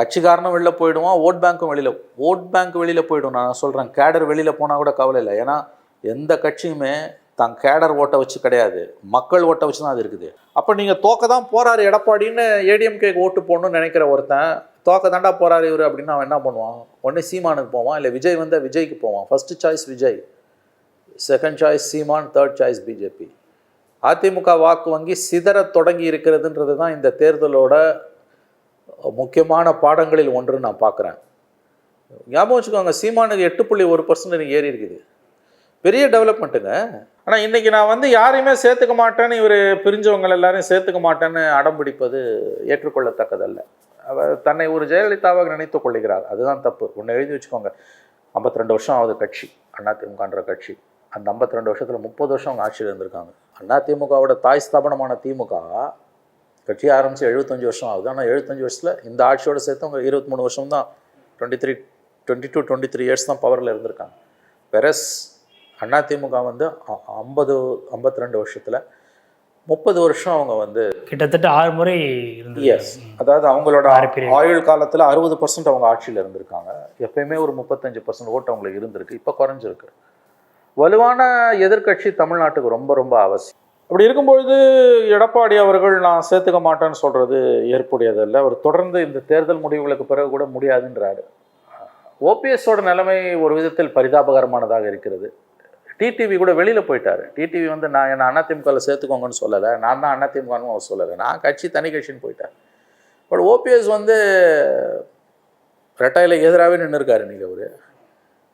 கட்சிக்காரனும் வெளில போயிடுவான் ஓட் பேங்க்கும் வெளியில் ஓட் பேங்க் வெளியில் போயிடும். நான் சொல்கிறேன் கேடர் வெளியில் போனால் கூட கவலை இல்லை. ஏன்னா எந்த கட்சியுமே தான் கேடர் ஓட்டை வச்சு கிடையாது. மக்கள் ஓட்டை வச்சு தான் அது இருக்குது. அப்போ நீங்கள் தோக்க தான் போகிறாரு எடப்பாடின்னு ஏடிஎம்கேக்கு ஓட்டு போடணும்னு நினைக்கிற ஒருத்தன் தோக்க தாண்டா போகிறாரு இவர் அப்படின்னு அவன் என்ன பண்ணுவான்? ஒன்று சீமானுக்கு போவான் இல்லை விஜய் வந்தால் விஜய்க்கு போவான். First choice Vijay second choice Seeman third choice BJP AIADMK வாக்கு வங்கி சிதற தொடங்கி இருக்கிறதுன்றது தான் இந்த தேர்தலோட முக்கியமான பாடங்களில் ஒன்று நான் பார்க்குறேன். ஞாபகம் வச்சுக்கோங்க சீமானுக்கு எட்டு புள்ளி ஒரு பர்சன்ட் ஏறி இருக்குது. பெரிய டெவலப்மெண்ட்டுங்க ஆனால் இன்றைக்கி நான் வந்து யாரையுமே சேர்த்துக்க மாட்டேன்னு இவர் பிரிஞ்சவங்க எல்லாரையும் சேர்த்துக்க மாட்டேன்னு அடம் பிடிப்பது ஏற்றுக்கொள்ளத்தக்கதல்ல. அவர் தன்னை ஒரு ஜெயலலிதாவாக நினைத்து கொள்கிறார். அதுதான் தப்பு. ஒன்று எழுதி வச்சுக்கோங்க. 52 ரெண்டு வருஷம் ஆகுது கட்சி அதிமுகன்ற கட்சி. அந்த 52 ரெண்டு வருஷத்தில் முப்பது வருஷம் அவங்க ஆட்சியில் இருந்திருக்காங்க. அதிமுகவோட தாய் ஸ்தாபனமான திமுக கட்சி ஆரம்பித்து எழுபத்தஞ்சு வருஷம் ஆகுது. ஆனால் எழுபத்தஞ்சு வருஷத்தில் இந்த ஆட்சியோடு சேர்த்து அவங்க இருபத்தி மூணு வருஷம் தான் twenty three twenty two twenty three years தான் பவரில் இருந்திருக்காங்க. பெரஸ் அதிமுக வந்து ஐம்பது ஐம்பத்தி ரெண்டு வருஷத்தில் முப்பது வருஷம் அவங்க வந்து கிட்டத்தட்ட ஆறு முறை எஸ் அதாவது அவங்களோட. ஆயுள் காலத்தில் அறுபது பர்சன்ட் அவங்க ஆட்சியில் இருந்திருக்காங்க. எப்பயுமே ஒரு முப்பத்தஞ்சு பர்சன்ட் ஓட்டு அவங்களுக்கு இருந்திருக்கு. இப்போ குறைஞ்சிருக்கு. வலுவான எதிர்க்கட்சி தமிழ்நாட்டுக்கு ரொம்ப ரொம்ப அவசியம். அப்படி இருக்கும்பொழுது எடப்பாடி அவர்கள் நான் சேர்த்துக்க மாட்டேன்னு சொல்கிறது ஏற்புடையதல்ல. அவர் தொடர்ந்து இந்த தேர்தல் முடிவுகளுக்கு பிறகு கூட முடியாதுன்றாரு. ஓபிஎஸோட நிலைமை ஒரு விதத்தில் பரிதாபகரமானதாக இருக்கிறது. டிடிவி கூட வெளியில் போயிட்டார். டிடிவி வந்து நான் என்ன அதிமுகவில் சேர்த்துக்கோங்கன்னு சொல்லலை. நான் தான் அதிமுகன்னு அவர் சொல்லலை. நான் கட்சி தனி கட்சின்னு போயிட்டேன். பட் ஓபிஎஸ் வந்து ரெட்டையில் எதிராகவே நின்று இருக்காரு இன்றைக்கி அவர்.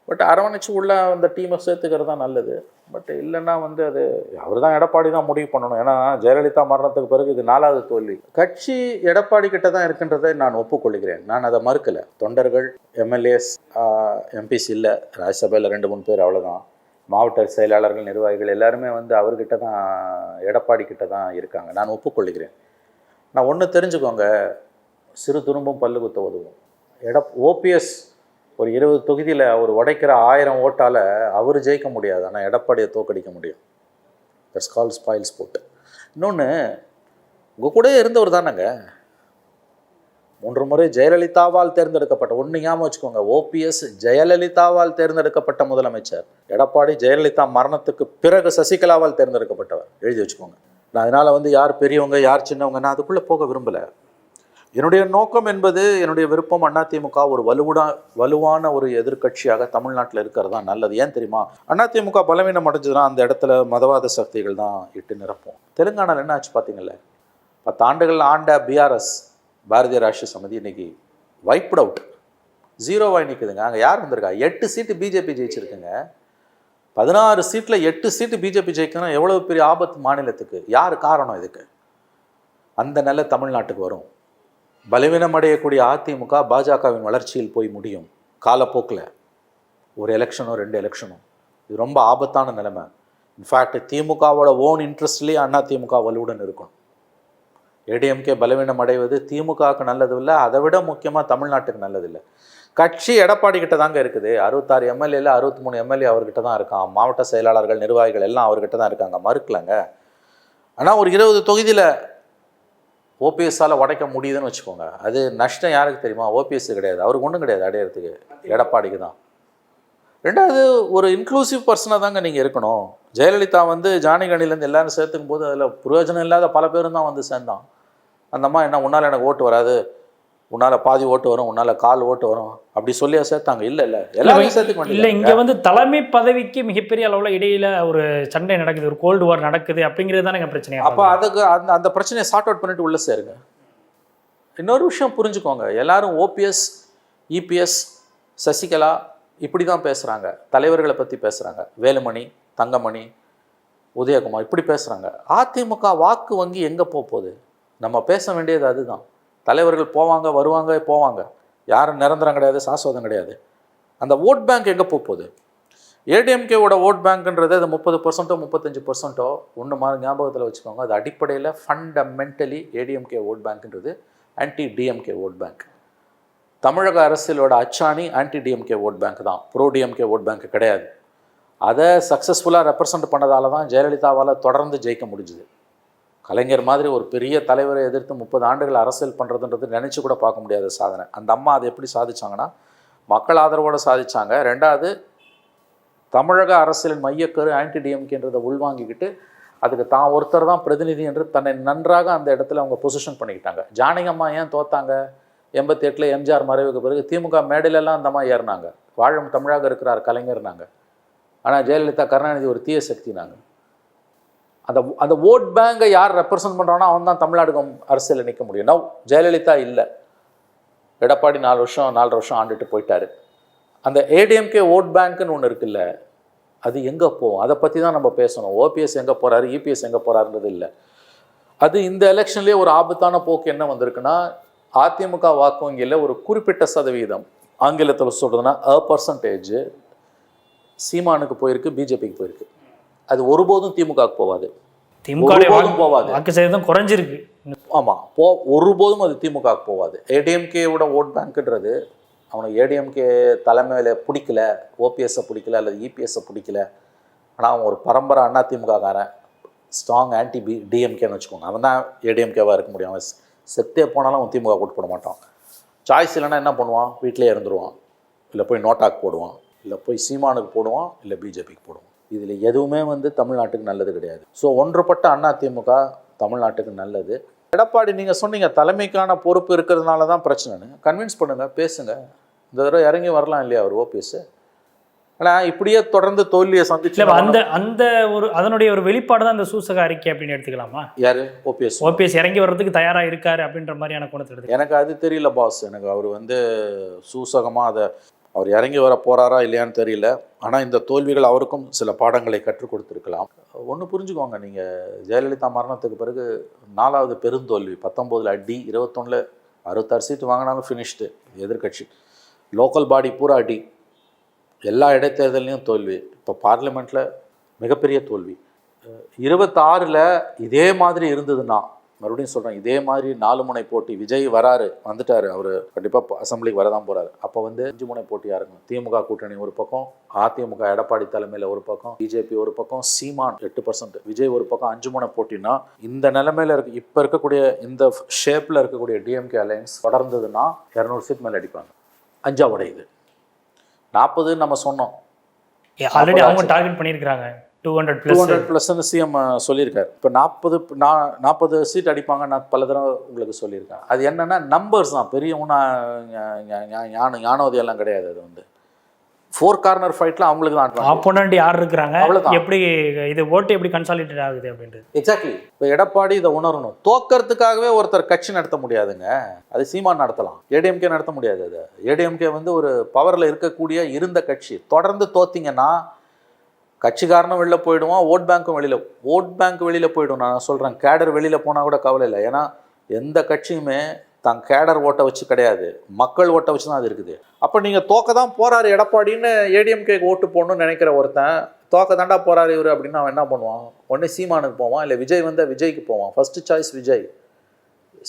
பட் அரவணைச்சு உள்ள அந்த டீமை சேர்த்துக்கிறது தான் நல்லது. பட் இல்லைன்னா வந்து அது அவர் தான் எடப்பாடி தான் முடிவு பண்ணணும். ஏன்னா ஜெயலலிதா மரணத்துக்கு பிறகு இது நாலாவது தோல்வி. கட்சி எடப்பாடி கிட்ட தான் இருக்கின்றதை நான் ஒப்புக்கொள்கிறேன். நான் அதை மறுக்கலை. தொண்டர்கள் எம்எல்ஏஸ் எம்பிஸ் இல்லை. ராஜ்யசபையில் ரெண்டு மூணு பேர் அவ்வளோதான் மாவட்ட செயலாளர்கள் நிர்வாகிகள் எல்லாருமே வந்து அவர்கிட்ட தான் எடப்பாடி கிட்ட தான் இருக்காங்க. நான் ஒப்புக்கொள்கிறேன். நான் ஒன்று தெரிஞ்சுக்கோங்க. சிறு துரும்பும் பல்லு குத்த உதவும். எட ஓபிஎஸ் ஒரு இருபது தொகுதியில் அவர் உடைக்கிற ஆயிரம் ஓட்டால் அவர் ஜெயிக்க முடியாது. ஆனால் எடப்பாடியை தோக்கடிக்க முடியும். தட்ஸ் கால் ஸ்பாயில் ஸ்போர்ட் இன்னொன்று உங்கள் கூடயே இருந்தவர் தானேங்க. மூன்று முறை ஜெயலலிதாவால் தேர்ந்தெடுக்கப்பட்ட ஒன்று ஞாபகம் வச்சுக்கோங்க. ஓபிஎஸ் ஜெயலலிதாவால் தேர்ந்தெடுக்கப்பட்ட முதலமைச்சர். எடப்பாடி ஜெயலலிதா மரணத்துக்கு பிறகு சசிகலாவால் தேர்ந்தெடுக்கப்பட்டவர். எழுதி வச்சுக்கோங்க. நான் அதனால் வந்து யார் பெரியவங்க யார் சின்னவங்க நான் அதுக்குள்ளே போக விரும்பலை. என்னுடைய நோக்கம் என்பது என்னுடைய விருப்பம் அதிமுக ஒரு வலுவுடா வலுவான ஒரு எதிர்க்கட்சியாக தமிழ்நாட்டில் இருக்கிறது தான் நல்லது. ஏன் தெரியுமா? அதிமுக பலவீனம் அடைஞ்சதுன்னா அந்த இடத்துல மதவாத சக்திகள் தான் இட்டு நிரப்போம். தெலுங்கானாவில் என்ன ஆச்சு பார்த்தீங்கல்ல? பத்து ஆண்டுகள் ஆண்ட பிஆர்எஸ் பாரதிய ராஷ்டிரிய சமிதி இன்னைக்கு வைப்ட் அவுட் ஜீரோவாக நிற்குதுங்க அங்கே யார் வந்திருக்கா? எட்டு சீட்டு பிஜேபி ஜெயிச்சிருக்குங்க. பதினாறு சீட்டில் எட்டு சீட்டு பிஜேபி ஜெயிக்கணும் எவ்வளோ பெரிய ஆபத்து மாநிலத்துக்கு? யார் காரணம் இதுக்கு? அந்த நிலை தமிழ்நாட்டுக்கு வரும். பலவீனம் அடையக்கூடிய அதிமுக பாஜகவின் வளர்ச்சியில் போய் முடியும். காலப்போக்கில். ஒரு எலெக்ஷனோ ரெண்டு எலெக்ஷனோ இது ரொம்ப ஆபத்தான நிலைமை. இன்ஃபேக்ட் திமுகவோட ஓன் இன்ட்ரெஸ்ட்லேயே அண்ணா திமுக வலுவுடன் இருக்கும் ஏடிஎம்கே பலவீனம் அடைவது திமுகவுக்கு நல்லது இல்லை அதை விட முக்கியமாக தமிழ்நாட்டுக்கு நல்லதில்லை. கட்சி எடப்பாடி கிட்ட தாங்க இருக்குது. அறுபத்தாறு எம்எல்ஏல அறுபத்தி மூணு எம்எல்ஏ அவர்கிட்ட தான் இருக்கான் மாவட்ட செயலாளர்கள் நிர்வாகிகள் எல்லாம் அவர்கிட்ட தான் இருக்காங்க. மறுக்கலங்க. ஆனால் ஒரு இருபது தொகுதியில் ஓபிஎஸ்ஸால் உடைக்க முடியுதுன்னு வச்சுக்கோங்க. அது நஷ்டம் யாருக்கு தெரியுமா? ஓபிஎஸ் கிடையாது. அவருக்கு ஒன்றும் கிடையாது அடையிறதுக்கு. எடப்பாடிக்கு தான். ரெண்டாவது ஒரு இன்க்ளூசிவ் பர்சனாக தாங்க நீங்கள் இருக்கணும். ஜெயலலிதா வந்து ஜானிகணிலேருந்து எல்லாரும் சேர்த்துக்கும் போது அதில் பிரயோஜனம் இல்லாத பல பேரும் தான் வந்து சேர்ந்தான். அந்த அம்மா என்ன உன்னால் எனக்கு ஓட்டு வராது. உன்னால் பாதி ஓட்டு வரும் உன்னால் கால் ஓட்டு வரும். அப்படி சொல்லியா சேர்த்தாங்க. இல்லை இல்லை. எல்லாரும் சேர்த்துக்க இல்ல இங்க வந்து தலைமை பதவிக்கு மிகப்பெரிய அளவுல இடையில ஒரு சண்டை நடக்குது ஒரு கோல்டு வார் நடக்குது அப்படிங்கிறது தானே பிரச்சனை அப்போ அதுக்கு அந்த அந்த பிரச்சனையை சார்ட் அவுட் பண்ணிட்டு உள்ளே சேருங்க. இன்னொரு விஷயம் புரிஞ்சுக்கோங்க. எல்லாரும் ஓபிஎஸ் இபிஎஸ் சசிகலா இப்படி தான் பேசுகிறாங்க தலைவர்களை பற்றி பேசுகிறாங்க வேலுமணி தங்கமணி உதயகுமார் இப்படி பேசுகிறாங்க அதிமுக வாக்கு வங்கி எங்கே போக போகுது? நம்ம பேச வேண்டியது அதுதான். தலைவர்கள் போவாங்க வருவாங்க போவாங்க. யாரும் நிரந்தரம் கிடையாது சாஸ்வதம் கிடையாது. அந்த ஓட் பேங்க் எங்கே போகுது? ஏடிஎம்கேவோட ஓட் பேங்க்ன்றது அது முப்பது பர்சன்ட்டோ முப்பத்தஞ்சு பர்சன்ட்டோ ஒன்று மாதிரி ஞாபகத்தில் வச்சுக்கோங்க. அது அடிப்படையில் ஃபண்டமெண்டலி ஏடிஎம்கே ஓட் பேங்க்ன்றது ஆன்டி டிஎம்கே ஓட் பேங்க் தமிழக அரசியலோட அச்சாணி ஆன்டி டிஎம்கே ஓட் பேங்க் தான். ப்ரோ டிஎம்கே ஓட் பேங்க் கிடையாது. அதை சக்ஸஸ்ஃபுல்லாக ரெப்ரசன்ட் பண்ணதால தான் ஜெயலலிதாவால் தொடர்ந்து ஜெயிக்க முடிஞ்சுது. கலைஞர் மாதிரி ஒரு பெரிய தலைவரை எதிர்த்து முப்பது ஆண்டுகள் அரசியல் பண்ணுறதுன்றது நினச்சி கூட பார்க்க முடியாத சாதனை. அந்த அம்மா அதை எப்படி சாதிச்சாங்கன்னா மக்கள் ஆதரவோடு சாதிச்சாங்க. ரெண்டாவது தமிழக அரசியலின் மையக்கரு ஆன்டி டிஎம்கேன்றதை உள்வாங்கிக்கிட்டு அதுக்கு தான் ஒருத்தர் தான் பிரதிநிதி என்று தன்னை நன்றாக அந்த இடத்துல அவங்க பொசிஷன் பண்ணிக்கிட்டாங்க. ஜானகம்மா ஏன் தோத்தாங்க? எண்பத்தி எட்டில் எம்ஜிஆர் மறைவுக்கு பிறகு திமுக மேடையிலலாம் அந்த மாதிரி ஏறினாங்க. வாழும் தமிழாக இருக்கிறார் கலைஞர்னாங்க. ஆனால் ஜெயலலிதா கருணாநிதி ஒரு தீய சக்தினாங்க அந்த அந்த ஓட் பேங்கை யார் ரெப்ரசன்ட் பண்ணுறானோ அவன் தான் தமிழ்நாடு அரசியலில் நிற்க முடியும். நவ் ஜெயலலிதா இல்லை. எடப்பாடி நாலு வருஷம் நாலரை வருஷம் ஆண்டுட்டு போயிட்டாரு. அந்த ஏடிஎம்கே ஓட் பேங்க்னு ஒன்று இருக்குல்ல அது எங்கே போகும்? அதை பற்றி தான் நம்ம பேசணும். ஓபிஎஸ் எங்கே போகிறாரு இபிஎஸ் எங்கே போகிறாருன்றது இல்லை. அது இந்த எலெக்ஷன்லேயே ஒரு ஆபத்தான போக்கு என்ன வந்திருக்குன்னா அதிமுக வாக்கு வங்கியில் ஒரு குறிப்பிட்ட சதவீதம் ஆங்கிலத்தில் சொல்கிறதுனா அ பர்சன்டேஜ் சீமானுக்கு போயிருக்கு பிஜேபிக்கு போயிருக்கு. அது ஒருபோதும் திமுகவுக்கு போகாது திமுக போகாது வாக்கு சதவீதம் குறைஞ்சிருக்கு. ஆமாம் போ ஒருபோதும் அது திமுகவுக்கு போகாது ஏடிஎம்கேவோட ஓட் பேங்க்ன்றது அவனுக்கு ஏடிஎம்கே தலைமையில் பிடிக்கல ஓபிஎஸ்ஸை பிடிக்கல அல்லது இபிஎஸ்ஸை பிடிக்கல. ஆனால் அவன் ஒரு பரம்பரை அண்ணா திமுககாரன் ஸ்ட்ராங் ஆன்டி பி டிஎம்கேன்னு வச்சுக்கோங்க. அவன் தான் ஏடிஎம்கேவாக இருக்க முடியும். அவன் செத்தே போனாலும் அவன் திமுக ஓட்டு போட மாட்டான். சாய்ஸ் இல்லைன்னா என்ன பண்ணுவான்? வீட்டிலே இருந்துருவான். இல்லை போய் நோட்டாக்கு போடுவான். இல்லை போய் சீமானுக்கு போடுவான். இல்லை பிஜேபிக்கு போடுவான். இதில் எதுவுமே வந்து தமிழ்நாட்டுக்கு நல்லது கிடையாது. ஸோ ஒன்றுபட்ட அண்ணா திமுக தமிழ்நாட்டுக்கு நல்லது. எடப்பாடி நீங்கள் சொன்னீங்க தலைமைக்கான பொறுப்பு இருக்கிறதுனால தான் பிரச்சனைன்னு. கன்வின்ஸ் பண்ணுங்கள் பேசுங்க. இந்த தடவை இறங்கி வரலாம் இல்லையா அவர் ஓபிஎஸ் ஆனால் இப்படியே தொடர்ந்து தோல்வியை சந்திச்சு அந்த அந்த ஒரு அதனுடைய ஒரு வெளிப்பாடு தான் இந்த சூசக அறிக்கை அப்படின்னு எடுத்துக்கலாமா? யார்? ஓபிஎஸ் ஓபிஎஸ் இறங்கி வர்றதுக்கு தயாரா இருக்காரு அப்படின்ற மாதிரியான குணத்தை எனக்கு அது தெரியல பாஸ் எனக்கு அவர் வந்து சூசகமாக அதை அவர் இறங்கி வர போறாரா இல்லையான்னு தெரியல. ஆனால் இந்த தோல்விகள் அவருக்கும் சில பாடங்களை கற்றுக் கொடுத்துருக்கலாம். ஒன்று புரிஞ்சுக்கோங்க. நீங்கள் ஜெயலலிதா மரணத்துக்கு பிறகு நாலாவது பெருந்தோல்வி பத்தொம்போதில் அடி இருபத்தொன்னில் அறுபத்தாறு சீட்டு வாங்கினாலும் ஃபினிஷ்டு எதிர்க்கட்சி. லோக்கல் பாடி பூரா அடி. எல்லா இடைத்தேர்தலையும் தோல்வி. இப்போ பார்லிமெண்ட்டில் மிகப்பெரிய தோல்வி. இருபத்தாறில் இதே மாதிரி இருந்ததுன்னா மறுபடியும் சொல்கிறேன் இதே மாதிரி நாலு முனை போட்டி விஜய் வராரு வந்துட்டாரு அவர் கண்டிப்பாக அசம்பிளிக்கு வரதான் போறாரு. அப்போ வந்து அஞ்சு முனை போட்டியாக இருக்கும் திமுக கூட்டணி ஒரு பக்கம் அதிமுக எடப்பாடி தலைமையில் ஒரு பக்கம் பிஜேபி ஒரு பக்கம் சீமான் எட்டு பர்சன்ட் விஜய் ஒரு பக்கம் அஞ்சு முனை போட்டினா இந்த நிலைமையில இருக்கு இப்போ இருக்கக்கூடிய இந்த ஷேப்பில் இருக்கக்கூடிய டிஎம்கே அலையன்ஸ் தொடர்ந்ததுன்னா இரநூறு சீட் மேலே அடிப்பாங்க. அஞ்சா உடையுது நாற்பது நம்ம சொன்னோம். ஆல்ரெடி அவங்க டார்கெட் பண்ணியிருக்காங்க டூ ஹண்ட்ரட் டூ ஹண்ட்ரட் ப்ளஸ்ன்னு சிஎம் சொல்லியிருக்காரு. இப்போ நாற்பது நா நாற்பது சீட் அடிப்பாங்க நான் பல தடவை உங்களுக்கு சொல்லியிருக்கேன். அது என்னென்னா நம்பர்ஸ் தான். பெரிய ஒன்றும் ஞான ஞானோதயெல்லாம் கிடையாது அது வந்து. ஃபோர் கார்னர் ஃபைட்டில் அவங்களுக்கு தான். ஆப்போனண்ட் யார் இருக்கிறாங்க? அவ்வளவுதான். எப்படி இது ஓட்டு எப்படி கன்சாலிடேட் ஆகுது அப்படின்றது. எக்ஸாக்ட்லி இப்போ எடப்பாடி இதை உணரணும். தோக்கறதுக்காகவே ஒருத்தர் கட்சி நடத்த முடியாதுங்க. அது சீமான் நடத்தலாம். ஏடிஎம்கே நடத்த முடியாது அது. ஏடிஎம்கே வந்து ஒரு பவரில் இருக்கக்கூடிய இருந்த கட்சி. தொடர்ந்து தோத்தீங்கன்னா கட்சிக்காரனும் வெளில போயிடுவான் ஓட் பேங்க்கும் வெளியில் ஓட் பேங்க் வெளியில் போயிடும். நான் சொல்கிறேன் கேடர் வெளியில் போனால் கூட கவலை இல்லை. ஏன்னா எந்த கட்சியுமே தான் கேடர் ஓட்டை வச்சு கிடையாது. மக்கள் ஓட்டை வச்சு தான் அது இருக்குது. அப்போ நீங்கள் தோக்க தான் போகிறாரு எடப்பாடின்னு ஏடிஎம்கேக்கு ஓட்டு போடணும்னு நினைக்கிற ஒருத்தன் தோக்க தாண்டா போகிறாரு இவர் அப்படின்னு அவன் என்ன பண்ணுவான்? ஒன்று சீமானுக்கு போவான் இல்லை விஜய் வந்தால் விஜய்க்கு போவான். First choice Vijay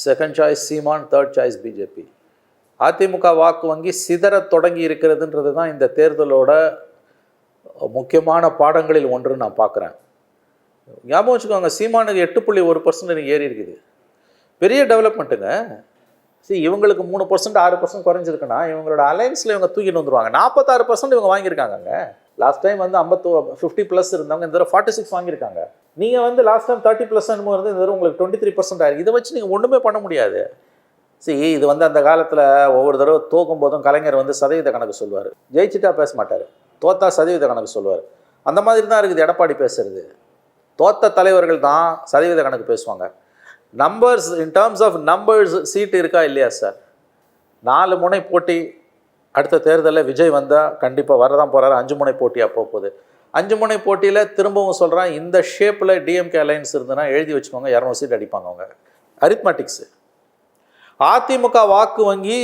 second choice Seeman third choice BJP AIADMK வாக்கு வங்கி சிதற தொடங்கி இருக்கிறதுன்றது தான் இந்த தேர்தலோட முக்கியமான பாடங்களில் ஒன்று நான் பார்க்குறேன். ஞாபகம் வச்சுக்கோங்க சீமானுக்கு எட்டு புள்ளி ஒரு பர்சன்ட் ஏறி இருக்குது. பெரிய டெவலப்மெண்ட்டுங்க சரி இவங்களுக்கு மூணு பர்சன்ட் ஆறு பர்சன்ட் குறைஞ்சிருக்குன்னா இவங்களோட அலையன்ஸில் இவங்க தூக்கிட்டு வந்துருவாங்க. நாற்பத்தாறு பர்சன்ட் இவங்க வாங்கியிருக்காங்க லாஸ்ட் டைம் வந்து ஐம்பத்து ஃபிஃப்டி ப்ளஸ் இருந்தவங்க இந்த தடவை ஃபார்ட்டி சிக்ஸ் வாங்கியிருக்காங்க. நீங்கள் வந்து லாஸ்ட் டைம் தேர்ட்டி ப்ளஸ் என்னமோ இருந்து இந்த தடவை உங்களுக்கு டுவெண்ட்டி த்ரீ பர்சன்ட் ஆயிருக்கு. இதை வச்சு நீங்கள் ஒன்றுமே பண்ண முடியாது. சரி இது வந்து அந்த காலத்தில் ஒவ்வொரு தடவை தோக்கும் போதும் கலைஞர் வந்து சதவீத கணக்கு சொல்லுவார் ஜெயிச்சிட்டா பேச மாட்டார். தோத்தா சதவீத கணக்கு சொல்லுவார். அந்த மாதிரி தான் இருக்குது எடப்பாடி பேசுறது. தோத்த தலைவர்கள் தான் சதவீத கணக்கு பேசுவாங்க. Numbers in terms of numbers seat இருக்கா இல்லையா சார் நாலு முனை போட்டி அடுத்த தேர்தலில் விஜய் வந்தால் கண்டிப்பாக வரதான் போகிறாரு அஞ்சு முனை போட்டியாக போக போகுது. அஞ்சு முனை போட்டியில் திரும்பவும் சொல்கிறான் இந்த ஷேப்பில் டிஎம்கே அலைன்ஸ் இருந்ததுன்னா எழுதி வச்சுக்கோங்க இரநூறு சீட் அடிப்பாங்க அவங்க. அரித்மெட்டிக்ஸு அதிமுக வாக்கு வங்கி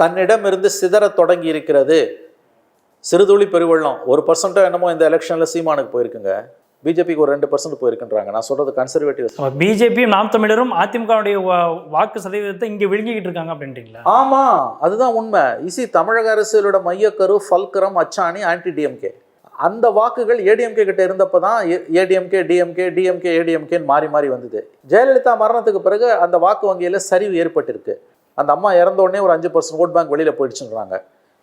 தன்னிடம் இருந்து சிதற தொடங்கி இருக்கிறது. சிறுதுளி பெருவெள்ளம். ஒரு பர்சன்ட்டோ என்னமோ இந்த எலெக்ஷனில் சீமானுக்கு போயிருக்குங்க. பிஜேபிக்கு ஒரு ரெண்டு பர்சன்ட் போயிருக்குன்றாங்க. நான் சொல்கிறது கன்சர்வேட்டிவ் பிஜேபியும் நாம் தமிழரும் அதிமுகவுடைய வாக்கு சதவீதத்தை இங்க விழுங்கிக்கிட்டு இருக்காங்க அப்படின்றீங்களா? ஆமாம் அதுதான் உண்மை. இசி தமிழக அரசியலோட மையக்கரு ஃபல்கரம் அச்சாணி ஆன்டி டிஎம்கே அந்த வாக்குகள் ஏடிஎம்கே கிட்ட இருந்தப்போ தான் ஏடிஎம்கே டிஎம்கே டிஎம்கே ஏடிஎம்கேன்னு மாறி மாறி வந்தது. ஜெயலலிதா மரணத்துக்கு பிறகு அந்த வாக்கு வங்கியில் சரிவு ஏற்பட்டிருக்கு. அந்த அம்மா இறந்த உடனே ஒரு அஞ்சு பர்சன்ட் ஓட் பேங்க் வெளியில் போயிடுச்சுன்றாங்க.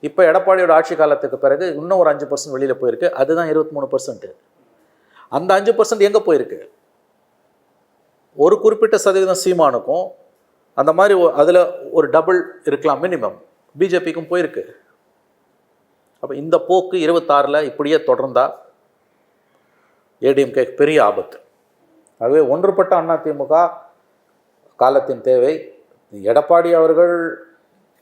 இப்போ எடப்பாடியோட ஆட்சி காலத்துக்கு பிறகு இன்னும் ஒரு அஞ்சு பர்சன்ட் வெளியில் போயிருக்கு. அதுதான் இருபத்தி மூணு பர்சன்ட்டு அந்த அஞ்சு பர்சன்ட் எங்கே போயிருக்கு? ஒரு குறிப்பிட்ட சதவீதம் சீமானுக்கும் அந்த மாதிரி அதில் ஒரு டபுள் இருக்கலாம் மினிமம் பிஜேபிக்கும் போயிருக்கு. அப்போ இந்த போக்கு இருபத்தாறில் இப்படியே தொடர்ந்தா ஏடிஎம்கே பெரிய ஆபத்து. ஆகவே ஒன்றுபட்ட அதிமுக காலத்தின் தேவை. எடப்பாடி அவர்கள்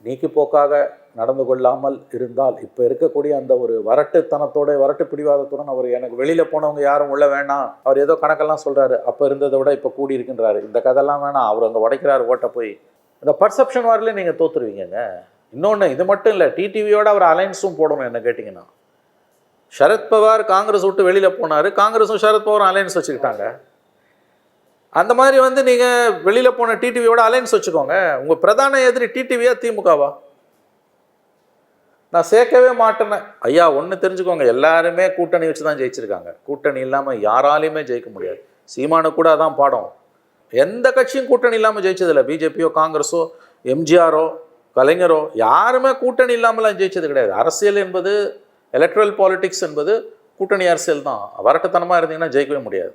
நீக்கி போக்காக நடந்து கொள்ளாமல் இருந்தால் இப்போ இருக்கக்கூடிய அந்த ஒரு வரட்டுத்தனத்தோட வரட்டு பிடிவாதத்துடன் அவர் எனக்கு வெளியில் போனவங்க யாரும் உள்ள வேணாம். அவர் ஏதோ கணக்கெல்லாம் சொல்கிறாரு அப்போ இருந்ததை விட இப்போ கூடி இருக்கின்றாரு இந்த கதைலாம் வேணாம். அவர் அங்கே உடைக்கிறாரு ஓட்ட போய். இந்த பர்செப்ஷன் வாரிலே நீங்கள் தோற்றுருவீங்கங்க இன்னொன்று இது மட்டும் இல்லை டிடிவியோட அவர் அலைன்ஸும் போடணும் என்ன கேட்டிங்கன்னா. சரத்பவார் காங்கிரஸ் விட்டு வெளியில் போனார். காங்கிரஸும் சரத்பவாரும் அலைன்ஸ் வச்சுக்கிட்டாங்க. அந்த மாதிரி வந்து நீங்கள் வெளியில் போன டிடிவியோட அலைன்ஸ் வச்சுக்கோங்க. உங்கள் பிரதான எதிரி டிடிவியா திமுகவா நான் சேர்க்கவே மாட்டேன்னு ஐயா ஒன்று தெரிஞ்சுக்கோங்க. எல்லாருமே கூட்டணி வச்சு தான் ஜெயிச்சிருக்காங்க. கூட்டணி இல்லாமல் யாராலையுமே ஜெயிக்க முடியாது. சீமானு கூட அதான் பாடம். எந்த கட்சியும் கூட்டணி இல்லாமல் ஜெயிச்சதில்லை. பிஜேபியோ காங்கிரஸோ எம்ஜிஆரோ கலைஞரோ யாருமே கூட்டணி இல்லாமலாம் ஜெயிச்சது கிடையாது. அரசியல் என்பது எலக்ட்ரல் பாலிட்டிக்ஸ் என்பது கூட்டணி அரசியல் தான் வரட்டுத்தனமாக இருந்தீங்கன்னா ஜெயிக்கவே முடியாது.